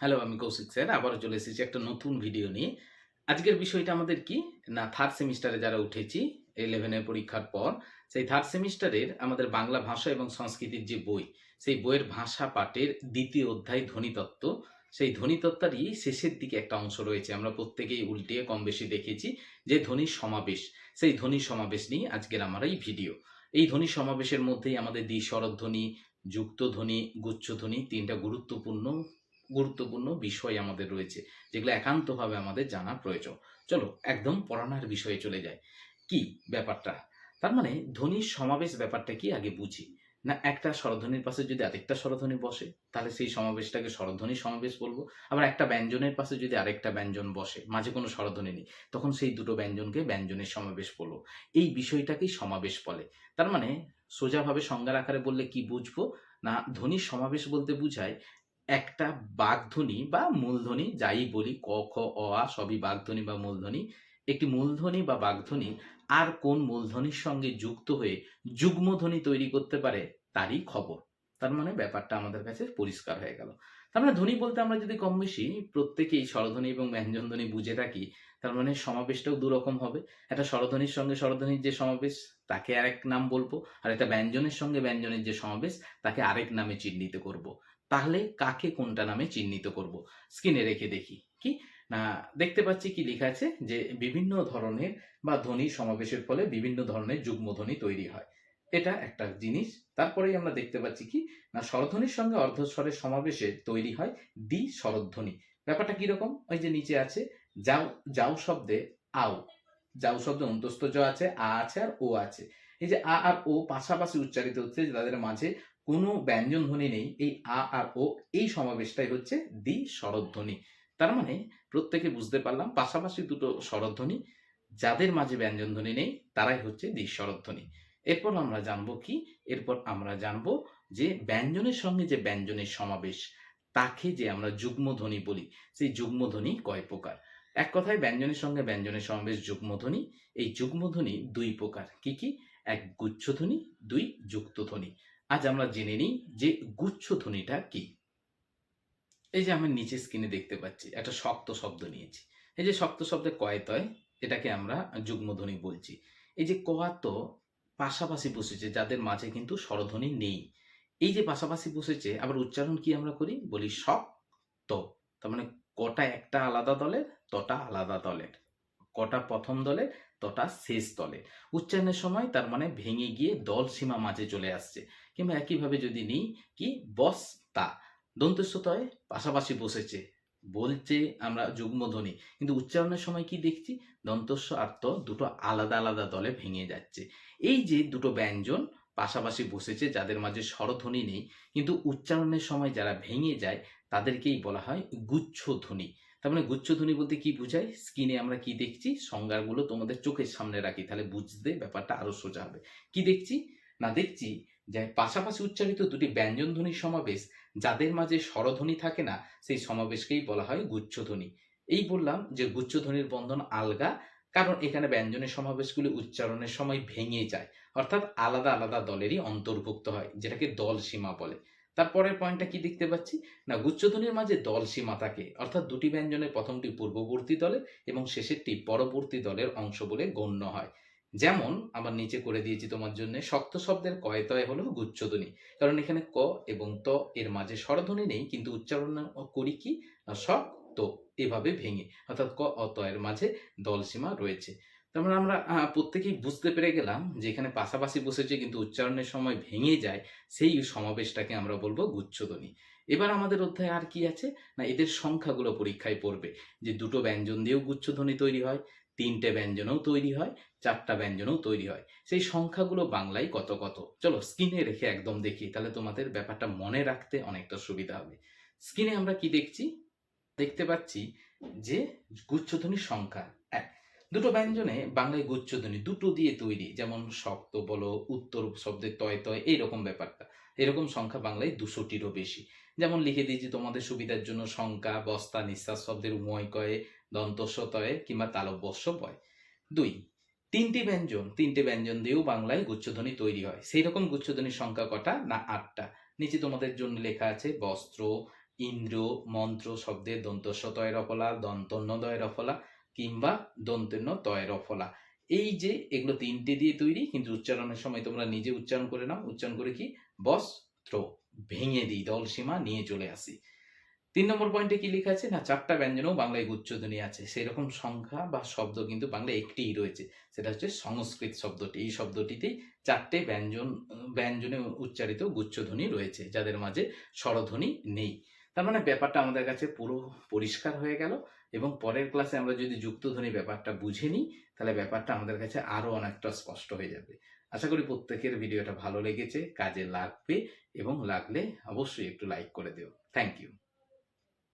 Hello, আমি Kaushik sir আবারও চলে এসেছি একটা নতুন ভিডিও নিয়ে। আজকের বিষয়টা আমাদের কি? না থার্ড সেমিস্টারে যারা উঠেছি ইলেভেনের পরীক্ষার পর, সেই থার্ড সেমিস্টারের আমাদের বাংলা ভাষা এবং সংস্কৃতির যে বই, সেই বইয়ের ভাষা পাঠের দ্বিতীয় অধ্যায় ধ্বনিতত্ত্ব, সেই ধ্বনিতত্ত্বারই শেষের দিকে একটা অংশ রয়েছে। আমরা প্রত্যেকেই উল্টিয়ে কম বেশি দেখেছি যে ধ্বনির সমাবেশ, সেই ধ্বনির সমাবেশ নিয়ে আজকের আমার এই ভিডিও এই ধ্বনি সমাবেশের মধ্যেই আমাদের দ্বি স্বরধ্বনি যুক্তধ্বনি গুচ্ছধ্বনি তিনটা গুরুত্বপূর্ণ গুরুত্বপূর্ণ বিষয় আমাদের রয়েছে, যেগুলো একান্তভাবে আমাদের জানা প্রয়োজন। চলো একদম পড়ানোর বিষয়ে চলে যায় কি ব্যাপারটা? তার মানে ধ্বনির সমাবেশ ব্যাপারটা কি আগে বুঝি? না একটা স্বরধ্বনির পাশে যদি আরেকটা স্বরধ্বনি বসে, তাহলে সেই সমাবেশটাকে স্বরধ্বনি সমাবেশ বলব। আবার একটা ব্যঞ্জনের পাশে যদি আরেকটা ব্যঞ্জন বসে, মাঝে কোনো স্বরধ্বনি নেই, তখন সেই দুটো ব্যঞ্জনকে ব্যঞ্জনের সমাবেশ বলব। এই বিষয়টাকেই সমাবেশ বলে। তার মানে সোজাভাবে সংজ্ঞার আকারে বললে কি বুঝব? না ধ্বনির সমাবেশ বলতে বুঝায় একটা বাগধ্বনি বা মূলধ্বনি, যাই বলি, ক, খ, অ, আ, সবই বাগধ্বনি বা মূলধ্বনি। একটি মূলধ্বনি বা বাগধ্বনি আর কোন মূলধ্বনির সঙ্গে যুক্ত হয়ে যুগ্মধ্বনি তৈরি করতে পারে তারই খবর। তার মানে ব্যাপারটা আমাদের কাছে পরিষ্কার হয়ে গেল। তার মানে ধ্বনি বলতে আমরা যদি কম বেশি প্রত্যেকেই স্বরধ্বনি এবং ব্যঞ্জনধ্বনি বুঝে থাকি, তার মানে সমাবেশটাও দুরকম হবে। একটা স্বরধ্বনির সঙ্গে স্বরধ্বনির যে সমাবেশ, তাকে আরেক নাম বলব, আর একটা ব্যঞ্জনের সঙ্গে ব্যঞ্জনের যে সমাবেশ, তাকে আরেক নামে চিহ্নিত করব। তাহলে কাকে কোনটা নামে চিহ্নিত করব? স্ক্রিনে রেখে দেখি। কি? না, দেখতে পাচ্ছি কি লেখা আছে যে বিভিন্ন ধরনের বা ধ্বনি সমাবেশের ফলে বিভিন্ন ধরনের যুগ্ম ধ্বনি তৈরি হয়। এটা একটা জিনিস। তারপরেই আমরা দেখতে পাচ্ছি কি? না, স্বরধ্বনির সঙ্গে অর্ধস্বরের সমাবেশে তৈরি হয় দ্বি স্বরধ্বনি। ব্যাপারটা কীরকম ওই যে নিচে আছে, যাও যাও শব্দে আও। যাও শব্দে অন্তস্থ জ আছে, আ আছে আর ও আছে। এই যে আ আর ও পাশাপাশি উচ্চারিত হচ্ছে তাদের মাঝে কোনো ব্যঞ্জন ধ্বনি নেই, এই আ আর ও, এই সমাবেশটাই হচ্ছে দ্বি স্বরধ্বনি তার মানে প্রত্যেকে বুঝতে পারলাম, পাশাপাশি দুটো স্বরধ্বনি যাদের মাঝে ব্যঞ্জন ধ্বনি নেই, তারাই হচ্ছে দ্বি স্বরধ্বনি এরপর আমরা জানব কি? এরপর আমরা জানব যে ব্যঞ্জনের সঙ্গে যে ব্যঞ্জনের সমাবেশ, তাকে যে আমরা যুগ্ম ধ্বনি বলি, সেই যুগ্ম ধ্বনি কয় প্রকার? এক কথায় ব্যঞ্জনের সঙ্গে ব্যঞ্জনের সমাবেশ যুগ্ম ধ্বনি, এই যুগ্ম ধ্বনি দুই প্রকার। কি কি? এক গুচ্ছ ধ্বনি, দুই যুক্ত ধ্বনি। আজ আমরা জেনে নিই যে গুচ্ছ ধ্বনিটা কি। এই যে আমি নিচে স্ক্রিনে দেখতে পাচ্ছি, একটা শক্ত শব্দ নিয়েছি। এই যে শক্ত শব্দে কয়তয় এটাকে আমরা যুগ্ম ধ্বনি বলছি। এই যে কয়াত পাশাপাশি বসেছে, যাদের মাঝে কিন্তু স্বরধ্বনি নেই। এই যে পাশাপাশি বসেছে, আবার উচ্চারণ কি আমরা করি? বলি শক্ত তার মানে কটা একটা আলাদা দলের, তটা আলাদা দলের। কটা প্রথম দলের, তটা শেষ দলে উচ্চারণের সময় তার মানে ভেঙে গিয়ে দল সীমা মাঝে চলে আসছে। কিংবা একইভাবে যদি নিই, কি বস তা দন্তস্বতয় পাশাপাশি বসেছে। বলছে আমরা যুগ্ম ধ্বনি কিন্তু উচ্চারণের সময় কি দেখছি? দন্তস্ব আর দুটো আলাদা আলাদা দলে ভেঙে যাচ্ছে। এই যে দুটো ব্যঞ্জন পাশাপাশি বসেছে, যাদের মাঝে স্বরধ্বনি নেই, কিন্তু উচ্চারণের সময় যারা ভেঙে যায়, তাদেরকেই বলা হয় গুচ্ছ ধ্বনি তার মানে গুচ্ছ ধ্বনি বলতে কি বোঝায়? স্ক্রিনে আমরা কি দেখছি? সংজ্ঞাগুলো তোমাদের চোখের সামনে রাখি, তাহলে বুঝতে ব্যাপারটা আরও সোজা হবে। কি দেখছি? না দেখছি? যে পাশাপাশি উচ্চারিত দুটি ব্যঞ্জন ধ্বনির সমাবেশ, যাদের মাঝে স্বরধ্বনি থাকে না, সেই সমাবেশকেই বলা হয় গুচ্ছধ্বনি। এই বললাম যে গুচ্ছধ্বনির বন্ধন আলগা, কারণ এখানে ব্যঞ্জনের সমাবেশগুলি উচ্চারণের সময় ভেঙে যায়, অর্থাৎ আলাদা আলাদা দলেরই অন্তর্ভুক্ত হয়, যেটাকে দল সীমা বলে। তারপরের পয়েন্টটা কি দেখতে পাচ্ছি? না, গুচ্ছধ্বনির মাঝে দল সীমা থাকে, অর্থাৎ দুটি ব্যঞ্জনের প্রথমটি পূর্ববর্তী দলের এবং শেষেরটি পরবর্তী দলের অংশ বলে গণ্য হয়। যেমন আমার নিচে করে দিয়েছি তোমার জন্য, শক্ত শব্দের কয়তয় হলো গুচ্ছধ্বনি। কারণ এখানে ক এবং ত এর মাঝে স্বরধ্বনি নেই, কিন্তু উচ্চারণ করি কি? না শক তো এভাবে ভেঙে। অর্থাৎ ক অ ত এর মাঝে দলসীমা রয়েছে। তার মানে আমরা প্রত্যেকেই বুঝতে পেরে গেলাম যে এখানে পাশাপাশি বসেছে, কিন্তু উচ্চারণের সময় ভেঙে যায়, সেই সমাবেশটাকে আমরা বলব গুচ্ছধ্বনি। এবার আমাদের অধ্যায় আর কি আছে? না, এদের সংখ্যাগুলো পরীক্ষায় পড়বে, যে দুটো ব্যঞ্জন দিয়েও গুচ্ছধ্বনি তৈরি হয় তিনটে ব্যঞ্জনও তৈরি হয়, চারটা ব্যঞ্জনও তৈরি হয়। সেই সংখ্যাগুলো বাংলায় কত কত? চলো স্ক্রিনে রেখে একদম দেখি, তাহলে তোমাদের ব্যাপারটা মনে রাখতে অনেকটা সুবিধা হবে। স্ক্রিনে আমরা কি দেখছি? দেখতে পাচ্ছি যে গুচ্ছধ্বনির সংখ্যা এক। দুটো ব্যঞ্জনে বাংলায় গুচ্ছধ্বনি দুটো দিয়ে তৈরি, যেমন শক্ত বলো, উত্তর শব্দের তয় তয়, এইরকম ব্যাপারটা। এরকম সংখ্যা বাংলায় দুশোটিরও বেশি। যেমন লিখে দিয়েছি তোমাদের সুবিধার জন্য সংখ্যা, বস্তা, নিঃশ্বাস শব্দের উময় কয়ে দন্তস্বতয়ে কিংবা তালব্যস্য বয় দুই, তিনটি ব্যঞ্জন, তিনটে ব্যঞ্জন দিয়েও বাংলায় গুচ্ছধ্বনি তৈরি হয়। সেই রকম গুচ্ছধ্বনির সংখ্যা কটা না আটটা? নিচে তোমাদের জন্য লেখা আছে, বস্ত্র, ইন্দ্র, মন্ত্র শব্দের দন্তস্ব তয়ের অফলা দন্তন্য দয়ের অফলা কিংবা দন্তন্য তয়ের অফলা এই যে এগুলো তিনটে দিয়ে তৈরি, কিন্তু উচ্চারণের সময় তোমরা নিজে উচ্চারণ করে নাও। উচ্চারণ করে কি? বস্ত্র ভেঙে দিই দল সীমা নিয়ে চলে আসি। তিন নম্বর পয়েন্টে কি লেখা আছে? না, চারটা ব্যঞ্জনও বাংলায় গুচ্ছধ্বনি আছে। সেরকম সংখ্যা বা শব্দ কিন্তু বাংলায় একটিই রয়েছে। সেটা হচ্ছে সংস্কৃত শব্দটি। এই শব্দটিতেই চারটে ব্যঞ্জন, ব্যঞ্জনে উচ্চারিত গুচ্ছধ্বনি রয়েছে, যাদের মাঝে স্বরধ্বনি নেই। তার মানে ব্যাপারটা আমাদের কাছে পুরো পরিষ্কার হয়ে গেল এবং পরের ক্লাসে আমরা যদি যুক্তধ্বনি ব্যাপারটা বুঝে নিই, তাহলে ব্যাপারটা আমাদের কাছে আরও অনেকটা স্পষ্ট হয়ে যাবে। আশা করি প্রত্যেকের ভিডিওটা ভালো লেগেছে। কাজে লাগবে এবং লাগলে অবশ্যই একটু লাইক করে দিও। Thank you